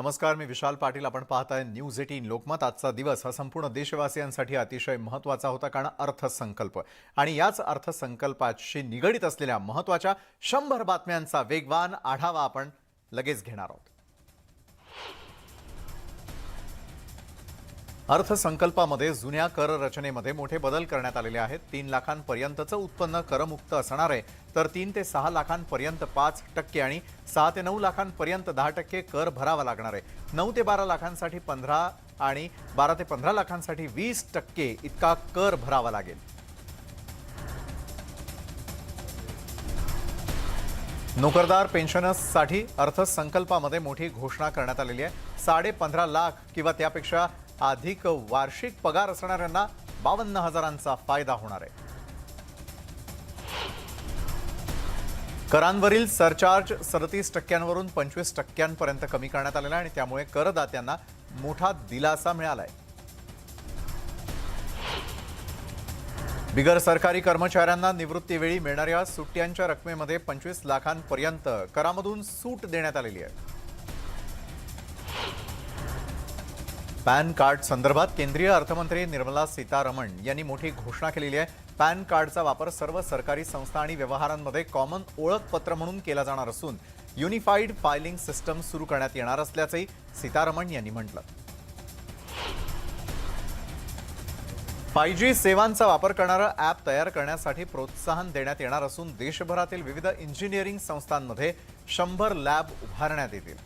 नमस्कार मी विशाल पाटील. आपण पाहताय न्यूज एटीन लोकमत. आजचा दिवस हा संपूर्ण देशवासियांसाठी अतिशय महत्त्वाचा होता कारण अर्थसंकल्प. आणि याच अर्थसंकल्पाशी निगडीत असलेल्या महत्त्वाच्या शंभर बातम्यांचा वेगवान आढावा आपण लगेच घेणार आहोत. अर्थसंकल्पामध्ये जुन्या कर रचनेमध्ये मोठे बदल करण्यात आलेले आहेत. तीन लाखांपर्यंतचं उत्पन्न करमुक्त असणार आहे. तर तीन ते सहा लाखांपर्यंत पाच टक्के आणि सहा ते नऊ लाखांपर्यंत दहा टक्के कर भरावा लागणार आहे. नऊ ते बारा लाखांसाठी पंधरा आणि बारा ते पंधरा लाखांसाठी वीस टक्के इतका कर भरावा लागेल. नोकरदार पेन्शनर्ससाठी अर्थसंकल्पामध्ये मोठी घोषणा करण्यात आलेली आहे. साडे पंधरा लाख किंवा त्यापेक्षा अधिक वार्षिक पगार असणाऱ्यांना बावन्न हजारांचा फायदा होणार आहे. करांवरील सरचार्ज सदतीस टक्क्यांवरून पंचवीस टक्क्यांपर्यंत कमी करण्यात आलेला आहे आणि त्यामुळे करदात्यांना मोठा दिलासा मिळाला आहे बिगर सरकारी कर्मचाऱ्यांना निवृत्तीवेळी मिळणाऱ्या सुट्ट्यांच्या रकमेमध्ये पंचवीस लाखांपर्यंत करामधून सूट देण्यात आलेली आहे. पॅन कार्ड संदर्भात केंद्रीय अर्थमंत्री निर्मला सीतारमण यांनी मोठी घोषणा केलेली आहे. पॅन कार्डचा वापर सर्व सरकारी संस्था आणि व्यवहारांमध्ये कॉमन ओळखपत्र म्हणून केला जाणार असून युनिफाईड फायलिंग सिस्टम सुरू करण्यात येणार असल्याचंही सीतारमण यांनी म्हटलं. फाय जी सेवांचा वापर करणारं ॲप तयार करण्यासाठी प्रोत्साहन देण्यात येणार असून देशभरातील विविध इंजिनिअरिंग संस्थांमध्ये शंभर लॅब उभारण्यात येतील.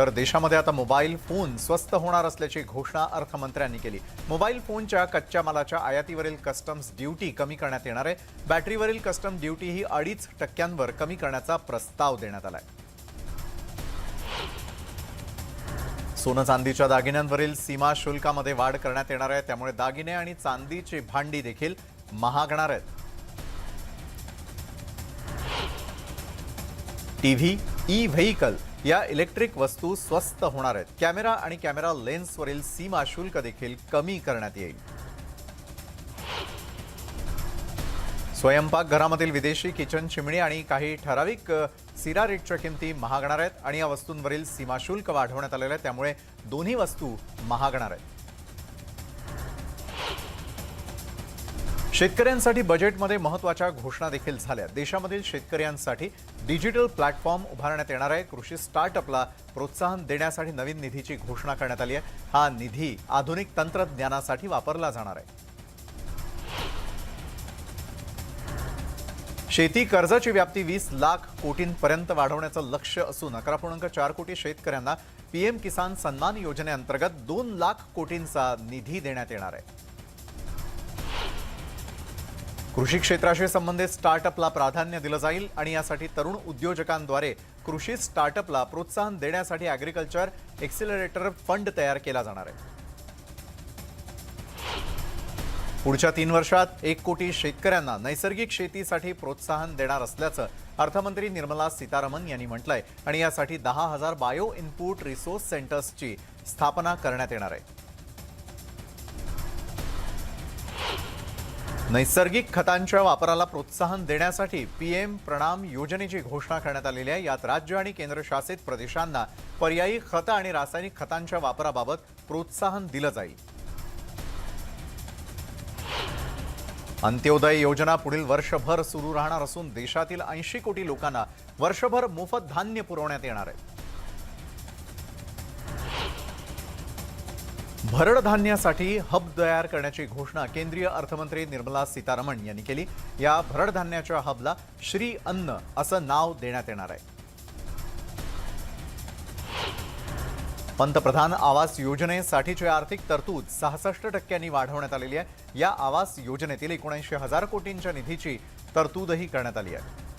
तर देशामध्ये आता मोबाईल फोन स्वस्त होणार असल्याची घोषणा अर्थमंत्र्यांनी केली. मोबाईल फोनच्या कच्च्या मालाच्या आयातीवरील कस्टम्स ड्युटी कमी करण्यात येणार आहे. बॅटरीवरील कस्टम ड्युटी ही अडीच टक्क्यांवर कमी करण्याचा प्रस्ताव देण्यात आलाय. सोनं चांदीच्या दागिन्यांवरील सीमा शुल्कामध्ये वाढ करण्यात येणार आहे. त्यामुळे दागिने आणि चांदीची भांडी देखील महागणार आहेत. टीव्ही ई व्हेकल या इलेक्ट्रिक वस्तू स्वस्त होणार आहेत. कॅमेरा आणि कॅमेरा लेन्सवरील सीमा शुल्क देखील कमी करण्यात येईल. स्वयंपाकघरामधील विदेशी किचन चिमणी आणि काही ठराविक अ, सिरारेटच्या किमती महागणार आहेत आणि या वस्तूंवरील सीमाशुल्क वाढवण्यात आलेलं आहे. त्यामुळे दोन्ही वस्तू महागणार आहेत. शेतकऱ्यांसाठी बजेटमध्ये महत्त्वाच्या घोषणा देखील झाल्या. देशामधील शेतकऱ्यांसाठी डिजिटल प्लॅटफॉर्म उभारण्यात येणार आहे. कृषी स्टार्टअपला प्रोत्साहन देण्यासाठी नवीन निधीची घोषणा करण्यात आली आहे. हा निधी आधुनिक तंत्रज्ञानासाठी वापरला जाणार आहे. शेती कर्जाची व्याप्ती वीस लाख कोटींपर्यंत वाढवण्याचं लक्ष असून अकरा पूर्णांक चार कोटी शेतकऱ्यांना पीएम किसान सन्मान योजनेअंतर्गत दोन लाख कोटींचा निधी देण्यात येणार आहे. कृषी क्षेत्राशी संबंधित स्टार्टअपला प्राधान्य दिलं जाईल आणि यासाठी तरुण उद्योजकांद्वारे कृषी स्टार्टअपला प्रोत्साहन देण्यासाठी ॲग्रिकल्चर एक्सिलरेटर फंड तयार केला जाणार आहे. पुढच्या तीन वर्षात एक कोटी शेतकऱ्यांना नैसर्गिक शेतीसाठी प्रोत्साहन देणार असल्याचं अर्थमंत्री निर्मला सीतारामन यांनी म्हटलंय आणि यासाठी दहा हजार बायो इनपुट रिसोर्स सेंटर्सची स्थापना करण्यात येणार आहे. नैसर्गिक खतांच्या वापराला प्रोत्साहन देण्यासाठी पीएम प्रणाम योजनेची घोषणा करण्यात आलेली आहे. यात राज्य आणि केंद्रशासित प्रदेशांना पर्यायी खतं आणि रासायनिक खतांच्या वापराबाबत प्रोत्साहन दिलं जाईल. अंत्योदय योजना पुढील वर्षभर सुरू राहणार असून देशातील ऐंशी कोटी लोकांना वर्षभर मोफत धान्य पुरवण्यात येणार आहे. भरड धान्यासाठी हब तयार करण्याची घोषणा केंद्रीय अर्थमंत्री निर्मला सीतारामन यांनी केली. या भरड धान्याच्या हबला श्री अन्न असं नाव देण्यात येणार आहे. पंतप्रधान आवास योजनेसाठीची आर्थिक तरतूद सहासष्ट टक्क्यांनी वाढवण्यात आलेली आहे. या आवास योजनेतील एकोणऐंशी हजार कोटींच्या निधीची तरतूदही करण्यात आली आहे.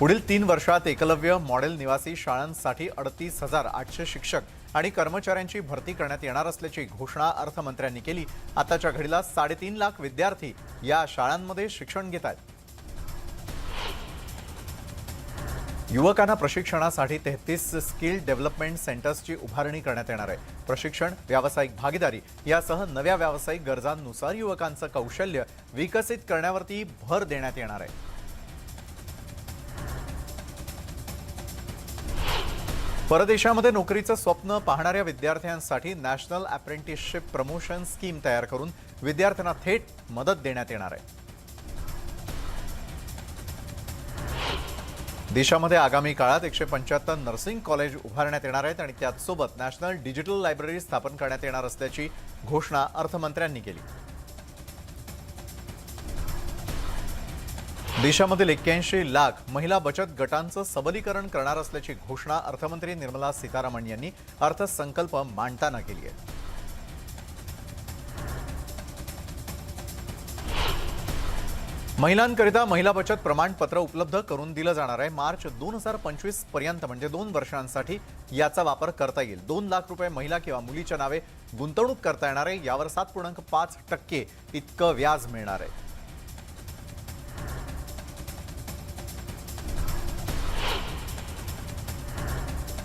पुढील तीन वर्षात एकलव्य मॉडेल निवासी शाळांसाठी अडतीस हजार आठशे शिक्षक आणि कर्मचाऱ्यांची भरती करण्यात येणार असल्याची घोषणा अर्थमंत्र्यांनी केली. आताच्या घडीला साडेतीन लाख विद्यार्थी या शाळांमध्ये शिक्षण घेत आहेत. युवकांना प्रशिक्षणासाठी तेहतीस स्किल डेव्हलपमेंट सेंटर्सची उभारणी करण्यात येणार आहे. प्रशिक्षण व्यावसायिक भागीदारी यासह नव्या व्यावसायिक गरजांनुसार युवकांचं कौशल्य विकसित करण्यावरती भर देण्यात येणार आहे. परदेशामध्ये नोकरीचं स्वप्न पाहणाऱ्या विद्यार्थ्यांसाठी नॅशनल अप्रेंटिसशिप प्रमोशन स्कीम तयार करून विद्यार्थ्यांना थेट मदत देण्यात येणार आहे. देशामध्ये आगामी काळात एकशे पंच्याहत्तर नर्सिंग कॉलेज उभारण्यात येणार आहेत आणि त्याचसोबत नॅशनल डिजिटल लायब्ररी स्थापन करण्यात येणार असल्याची घोषणा अर्थमंत्र्यांनी केली. देशामधील एक्क्याऐंशी लाख महिला बचत गटांचं सबलीकरण करणार असल्याची घोषणा अर्थमंत्री निर्मला सीतारामन यांनी अर्थसंकल्प मांडताना केली आहे. महिलांकरिता महिला बचत प्रमाणपत्र उपलब्ध करून दिलं जाणार आहे. मार्च दोन हजार पंचवीसपर्यंत म्हणजे दोन वर्षांसाठी याचा वापर करता येईल. दोन लाख रुपये महिला किंवा मुलीच्या नावे गुंतवणूक करता येणार आहे. यावर सात पूर्णांक पाच टक्के इतकं व्याज मिळणार आहे.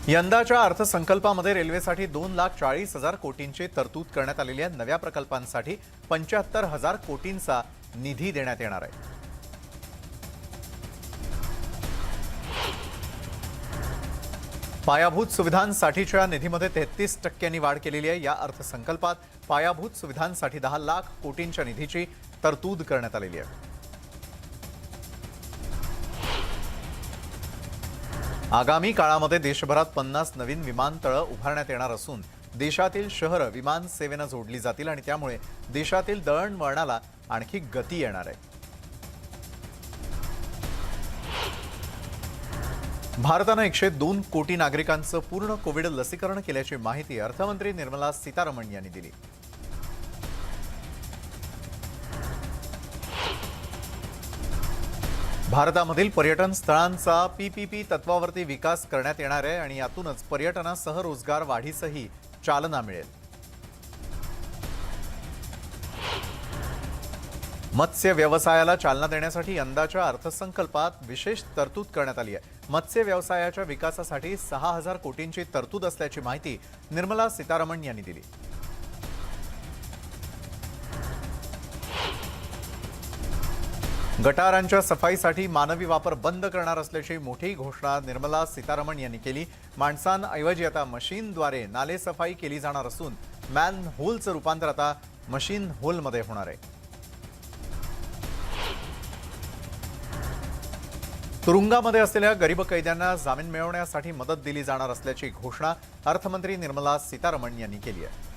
यंदाच्या अर्थसंकल्पामध्ये रेल्वेसाठी दोन लाख चाळीस हजार कोटींची तरतूद करण्यात आलेली आहे. नव्या प्रकल्पांसाठी पंच्याहत्तर हजार कोटींचा निधी देण्यात येणार आहे. पायाभूत सुविधांसाठीच्या निधीमध्ये तेहतीस टक्क्यांनी वाढ केलेली आहे. या अर्थसंकल्पात पायाभूत सुविधांसाठी दहा लाख कोटींच्या निधीची तरतूद करण्यात आलेली आहे. आगामी काळामध्ये देशभरात पन्नास नवीन विमानतळं उभारण्यात येणार असून देशातील शहरं विमान सेवेनं जोडली जातील आणि त्यामुळे देशातील दळणवळणाला आणखी गती येणार आहे. भारतानं एकशे दोन कोटी नागरिकांचं पूर्ण कोविड लसीकरण केल्याची माहिती अर्थमंत्री निर्मला सीतारामन यांनी दिली. भारतामधील पर्यटन स्थळांचा पीपीपी तत्वावरती विकास करण्यात येणार आहे आणि यातूनच पर्यटनासह रोजगार वाढीसही चालना मिळेल. मत्स्य व्यवसायाला चालना देण्यासाठी यंदाच्या अर्थसंकल्पात विशेष तरतूद करण्यात आली आहे. मत्स्य व्यवसायाच्या विकासासाठी सहा हजार कोटींची तरतूद असल्याची माहिती निर्मला सीतारामन यांनी दिली. गटारांच्या सफाईसाठी मानवी वापर बंद करणार असल्याची मोठी घोषणा निर्मला सीतारामन यांनी केली. माणसांऐवजी आता मशीनद्वारे नाले सफाई केली जाणार असून मॅन होलचं रूपांतर आता मशीन होलमध्ये होणार आहे. तुरुंगामध्ये असलेल्या गरीब कैद्यांना जामीन मिळवण्यासाठी मदत दिली जाणार असल्याची घोषणा अर्थमंत्री निर्मला सीतारामन यांनी केली आहे.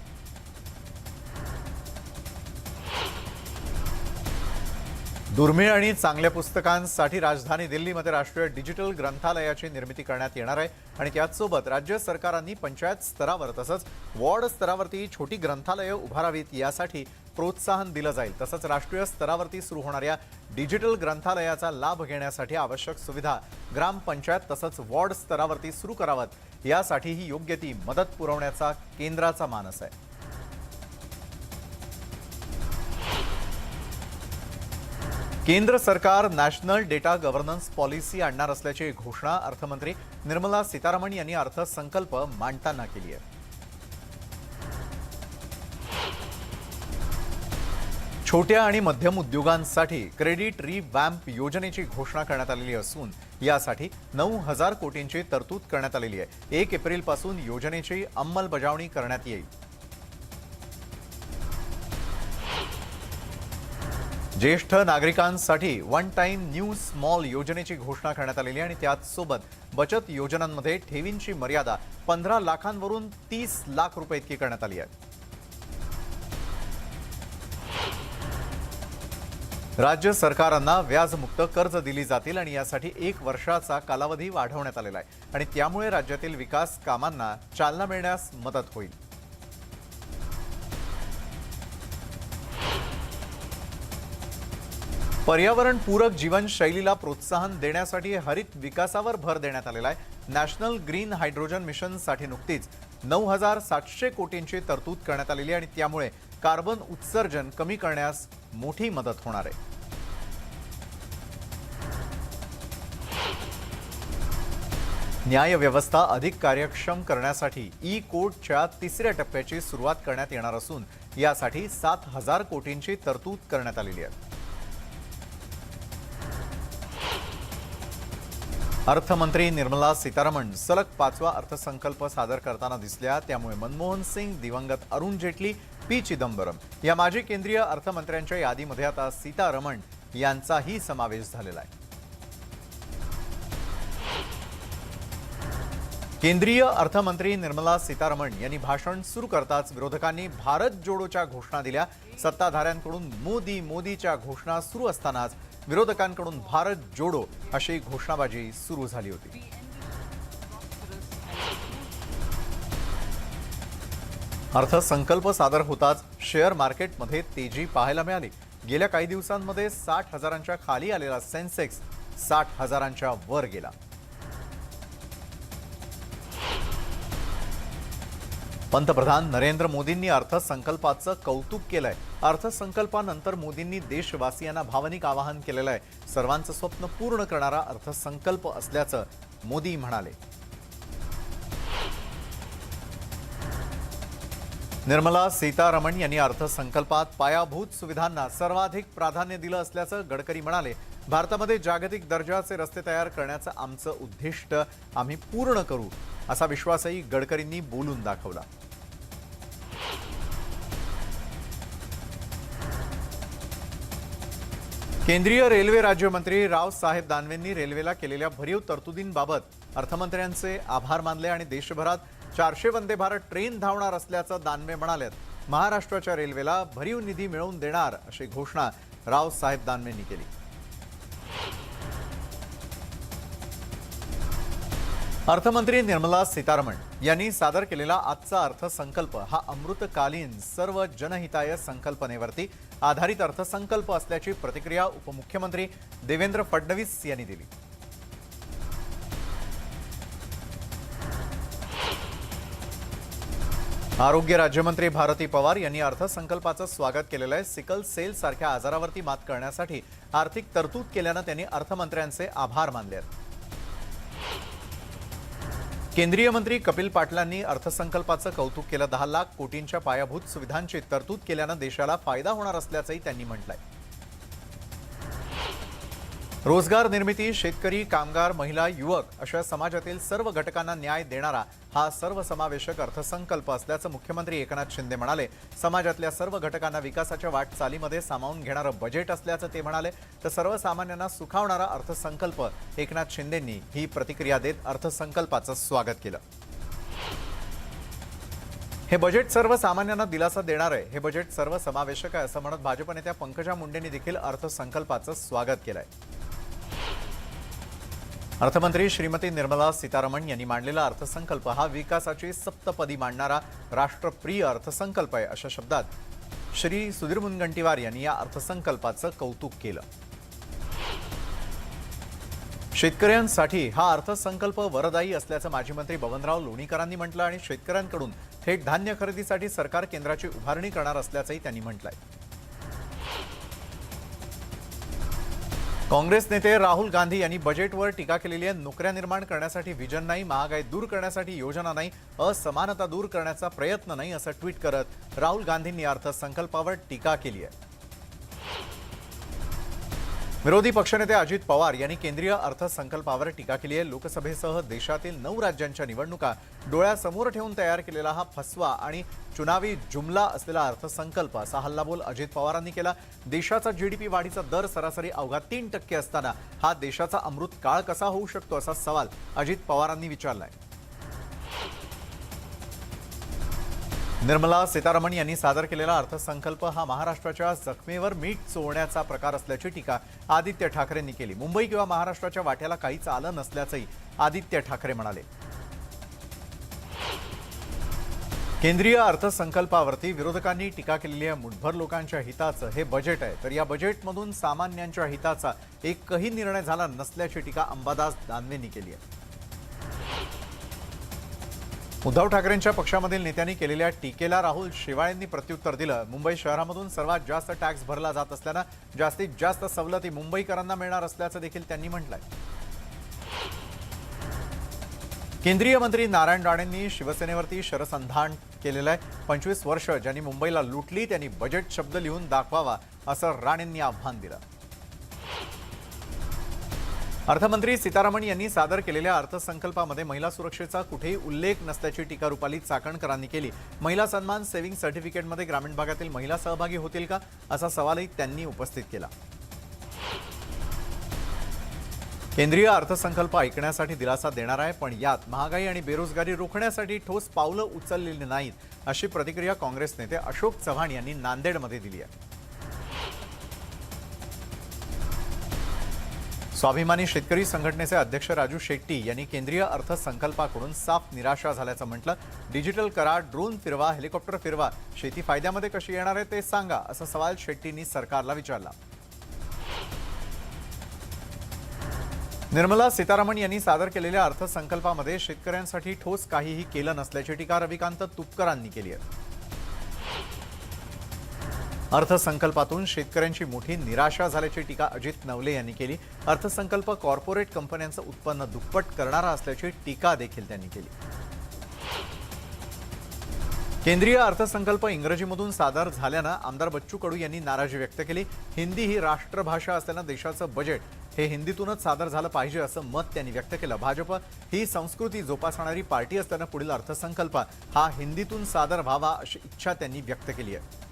दुर्मिळ आणि चांगल्या पुस्तकांसाठी राजधानी दिल्लीमध्ये राष्ट्रीय डिजिटल ग्रंथालयाची निर्मिती करण्यात येणार आहे. आणि त्याचसोबत राज्य सरकारांनी पंचायत स्तरावर तसंच वॉर्ड स्तरावरती छोटी ग्रंथालयं उभारावीत यासाठी प्रोत्साहन दिलं जाईल. तसंच राष्ट्रीय स्तरावरती सुरू होणाऱ्या डिजिटल ग्रंथालयाचा लाभ घेण्यासाठी आवश्यक सुविधा ग्रामपंचायत तसंच वॉर्ड स्तरावरती सुरू करावत यासाठीही योग्य ती मदत पुरवण्याचा केंद्राचा मानस आहे. केंद्र सरकार नॅशनल डेटा गव्हर्नन्स पॉलिसी आणणार असल्याची घोषणा अर्थमंत्री निर्मला सीतारामन यांनी अर्थसंकल्प मांडताना केली आहे. छोट्या आणि मध्यम उद्योगांसाठी क्रेडिट रिवॅम्प योजनेची घोषणा करण्यात आलेली असून यासाठी नऊ हजार कोटींची तरतूद करण्यात आलेली आहे. एक एप्रिलपासून योजनेची अंमलबजावणी करण्यात येईल. ज्येष्ठ नागरिकांसाठी वन टाईम न्यू स्मॉल योजनेची घोषणा करण्यात आलेली आणि त्याचसोबत बचत योजनांमध्ये ठेवींची मर्यादा पंधरा लाखांवरून तीस लाख रुपये इतकी करण्यात आली आहे. राज्य सरकारांना व्याजमुक्त कर्ज दिली जातील आणि यासाठी एक वर्षाचा कालावधी वाढवण्यात आलेला आहे. आणि त्यामुळे राज्यातील विकास कामांना चालना मिळण्यास मदत होईल. पर्यावरणपूरक जीवनशैलीला प्रोत्साहन देण्यासाठी हरित विकासावर भर देण्यात आलेला आहे. नॅशनल ग्रीन हायड्रोजन मिशनसाठी नुकतीच नऊ हजार सातशे कोटींची तरतूद करण्यात आलेली आहे आणि त्यामुळे कार्बन उत्सर्जन कमी करण्यास मोठी मदत होणार आहे. न्याय व्यवस्था अधिक कार्यक्षम करण्यासाठी ई कोर्टच्या तिसऱ्या टप्प्याची सुरुवात करण्यात येणार असून यासाठी सात हजार कोटींची तरतूद करण्यात आलेली आहे. अर्थमंत्री निर्मला सीतारामन सलग पाचवा अर्थसंकल्प सादर करताना दिसल्या. त्यामुळे मनमोहन सिंग दिवंगत अरुण जेटली पी चिदंबरम या माजी केंद्रीय अर्थमंत्र्यांच्या यादीमध्ये आता सीतारमण यांचाही समावेश झालेला आहे. केंद्रीय अर्थमंत्री निर्मला सीतारमण यांनी भाषण सुरू करताच विरोधकांनी भारत जोडोच्या घोषणा दिल्या. सत्ताधाऱ्यांकडून मोदी मोदीच्या घोषणा सुरू असतानाच विरोधकांकडून भारत जोडो अशी घोषणाबाजी सुरू झाली होती. अर्थसंकल्प सादर होताच शेअर मार्केटमध्ये तेजी पाहायला मिळाली. गेल्या काही दिवसांमध्ये साठ हजारांच्या खाली आलेला सेन्सेक्स साठ हजारांच्या वर गेला. पंतप्रधान नरेंद्र मोदींनी अर्थसंकल्पाचं कौतुक केलंय. अर्थसंकल्पानंतर मोदींनी देशवासियांना भावनिक आवाहन केलेलं आहे. सर्वांचं स्वप्न पूर्ण करणारा अर्थसंकल्प असल्याचं मोदी म्हणाले. निर्मला सीतारमण यांनी अर्थसंकल्पात पायाभूत सुविधांना सर्वाधिक प्राधान्य दिलं असल्याचं गडकरी म्हणाले. भारतामध्ये जागतिक दर्जाचे रस्ते तयार करण्याचं आमचं उद्दिष्ट आम्ही पूर्ण करू असा विश्वासही गडकरींनी बोलून दाखवला. केंद्रीय रेल्वे राज्यमंत्री रावसाहेब दानवेंनी रेल्वेला केलेल्या भरीव तरतुदींबाबत अर्थमंत्र्यांचे आभार मानले आणि देशभरात चारशे वंदे भारत ट्रेन धावणार असल्याचं दानवे म्हणाले महाराष्ट्राच्या रेल्वेला भरीव निधी मिळवून देणार अशी घोषणा रावसाहेब दानवेंनी केली. अर्थमंत्री निर्मला सीतारमण यांनी सादर केलेला आजचा अर्थसंकल्प हा अमृतकालीन सर्व जनहिताय संकल्पनेवरती आधारित अर्थसंकल्प असल्याची प्रतिक्रिया उपमुख्यमंत्री देवेंद्र फडणवीस यांनी दिली. आरोग्य राज्यमंत्री भारती पवार यांनी अर्थसंकल्पाचं स्वागत केलेलं आहे. सिकल सेल सारख्या आजारावरती मात करण्यासाठी आर्थिक तरतूद केल्यानं त्यांनी अर्थमंत्र्यांचे आभार मानले आहेत. केंद्रीय मंत्री कपिल पाटलांनी अर्थसंकल्पाचं कौतुक केलं. दहा लाख कोटींच्या पायाभूत सुविधांची तरतूद केल्यानं देशाला फायदा होणार असल्याचंही त्यांनी म्हटलंय. रोजगार निर्मिती शेतकरी कामगार महिला युवक अशा समाजातील सर्व घटकांना न्याय देणारा हा सर्वसमावेशक अर्थसंकल्प असल्याचं मुख्यमंत्री एकनाथ शिंदे म्हणाले. समाजातल्या सर्व घटकांना विकासाच्या वाटचालीमध्ये सामावून घेणारं बजेट असल्याचं ते म्हणाले. तर सर्वसामान्यांना सुखावणारा अर्थसंकल्प एकनाथ शिंदेंनी ही प्रतिक्रिया देत अर्थसंकल्पाचं स्वागत केलं. हे बजेट सर्वसामान्यांना दिलासा देणार आहे. हे बजेट सर्वसमावेशक आहे असं म्हणत भाजप नेत्या पंकजा मुंडेंनी देखील अर्थसंकल्पाचं स्वागत केलंय. अर्थमंत्री श्रीमती निर्मला सीतारामन यांनी मांडलेला अर्थसंकल्प हा विकासाची सप्तपदी मांडणारा राष्ट्रप्रिय अर्थसंकल्प आहे अशा शब्दात श्री सुधीर मुनगंटीवार यांनी या अर्थसंकल्पाचं कौतुक केलं. शेतकऱ्यांसाठी हा अर्थसंकल्प वरदायी असल्याचं माजी मंत्री बबनराव लोणीकरांनी म्हटलं आणि शेतकऱ्यांकडून थेट धान्य खरेदीसाठी सरकार केंद्राची उभारणी करणार असल्याचंही त्यांनी म्हटलंय. काँग्रेस नेते राहुल गांधी यांनी बजेटवर टीका केलेली आहे. नोकऱ्या निर्माण करण्यासाठी विजन नाही महागाई दूर करण्यासाठी योजना नाही असमानता दूर करण्याचा प्रयत्न नाही असं ट्विट करत राहुल गांधींनी अर्थसंकल्पावर टीका केली आहे. विरोधी पक्षनेते अजित पवार यांनी केंद्रीय अर्थसंकल्पावर टीका केली आहे. लोकसभेसह देशातील नऊ राज्यांच्या निवडणुका डोळ्यासमोर ठेवून तयार केलेला हा फसवा आणि चुनावी जुमला असलेला अर्थसंकल्प असा हल्लाबोल अजित पवारांनी केला. देशाचा जीडीपी वाढीचा दर सरासरी अवघा तीन टक्के असताना हा देशाचा अमृत काळ कसा होऊ शकतो असा सवाल अजित पवारांनी विचारलाय. निर्मला सीतारामन यांनी सादर केलेला अर्थसंकल्प हा महाराष्ट्राच्या जखमेवर मीठ चोळण्याचा प्रकार असल्याची टीका आदित्य ठाकरेंनी केली. मुंबई किंवा महाराष्ट्राच्या वाट्याला काहीच आलं नसल्याचंही आदित्य ठाकरे म्हणाले. केंद्रीय अर्थसंकल्पावरती विरोधकांनी टीका केलेली आहे. मुठभर लोकांच्या हिताचं हे बजेट आहे. तर या बजेटमधून सामान्यांच्या हिताचा एकही निर्णय झाला नसल्याची टीका अंबादास दानवेंनी केली आहे. उद्धव ठाकरेंच्या पक्षामधील नेत्यांनी केलेल्या टीकेला राहुल शेवाळेंनी प्रत्युत्तर दिलं. मुंबई शहरामधून सर्वात जास्त टॅक्स भरला जात असल्यानं जास्तीत जास्त सवलती मुंबईकरांना मिळणार असल्याचं देखील त्यांनी म्हटलंय. केंद्रीय मंत्री नारायण राणेंनी शिवसेनेवरती शरसंधान केलेलं आहे. पंचवीस वर्ष ज्यांनी मुंबईला लुटली त्यांनी बजेट शब्द लिहून दाखवावा असं राणेंनी आव्हान दिलं. अर्थमंत्री सीतारामन यांनी सादर केलेल्या अर्थसंकल्पामध्ये महिला सुरक्षेचा कुठेही उल्लेख नसल्याची टीका रुपाली चाकणकरांनी केली. महिला सन्मान सेव्हिंग सर्टिफिकेटमध्ये ग्रामीण भागातील महिला सहभागी होतील का? असा सवालही त्यांनी उपस्थित केला. केंद्रीय अर्थसंकल्प ऐकण्यासाठी दिलासा देणार आहे पण यात महागाई आणि बेरोजगारी रोखण्यासाठी ठोस पावलं उचललेली नाहीत अशी प्रतिक्रिया काँग्रेस नेते अशोक चव्हाण यांनी नांदेडमध्ये दिली आहे. स्वाभिमानी शेतकरी संघटनेचे अध्यक्ष राजू शेट्टी यांनी केंद्रीय अर्थसंकल्पाकडून साफ निराशा झाल्याचं म्हटलं. डिजिटल करा ड्रोन फिरवा हेलिकॉप्टर फिरवा. शेती फायद्यामध्ये कशी येणार आहे ते सांगा असा सवाल शेट्टींनी सरकारला विचारला. निर्मला सीतारामन यांनी सादर केलेल्या अर्थसंकल्पामध्ये शेतकऱ्यांसाठी ठोस काहीही केलं नसल्याची टीका रविकांत तुपकरांनी केली आहे. अर्थसंकल्पातून शेतकऱ्यांची मोठी निराशा झाल्याची टीका अजित नवले यांनी केली. अर्थसंकल्प कॉर्पोरेट कंपन्यांचं उत्पन्न दुप्पट करणारा असल्याची टीका देखील त्यांनी केली. केंद्रीय अर्थसंकल्प इंग्रजीमधून सादर झाल्यानं आमदार बच्चू कडू यांनी नाराजी व्यक्त केली. हिंदी ही राष्ट्रभाषा असल्यानं देशाचं बजेट हे हिंदीतूनच सादर झालं पाहिजे असं मत त्यांनी व्यक्त केलं. भाजप ही संस्कृती जोपासणारी पार्टी असल्यानं पुढील अर्थसंकल्प हा हिंदीतून सादर व्हावा अशी इच्छा त्यांनी व्यक्त केली आहे.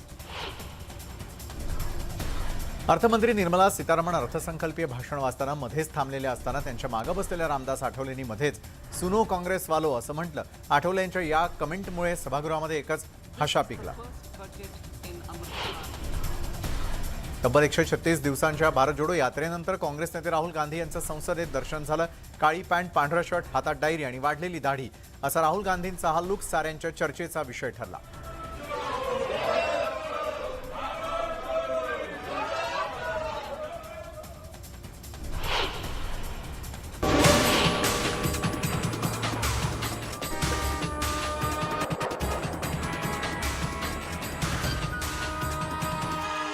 अर्थमंत्री निर्मला सीतारामन अर्थसंकल्पीय भाषण वाचताना मध्येच थांबलेल्या असताना त्यांच्या मागं बसलेल्या रामदास आठवलेंनी मध्येच सुनो काँग्रेस वालो असं म्हटलं. आठवले यांच्या या कमेंटमुळे सभागृहामध्ये एकच हशा पिकला. तब्बल एकशे छत्तीस दिवसांच्या भारत जोडो यात्रेनंतर काँग्रेस नेते राहुल गांधी यांचं संसदेत दर्शन झालं. काळी पॅन्ट पांढरा शर्ट हातात डायरी आणि वाढलेली दाढी असा राहुल गांधींचा हा लुक साऱ्यांच्या चर्चेचा विषय ठरला.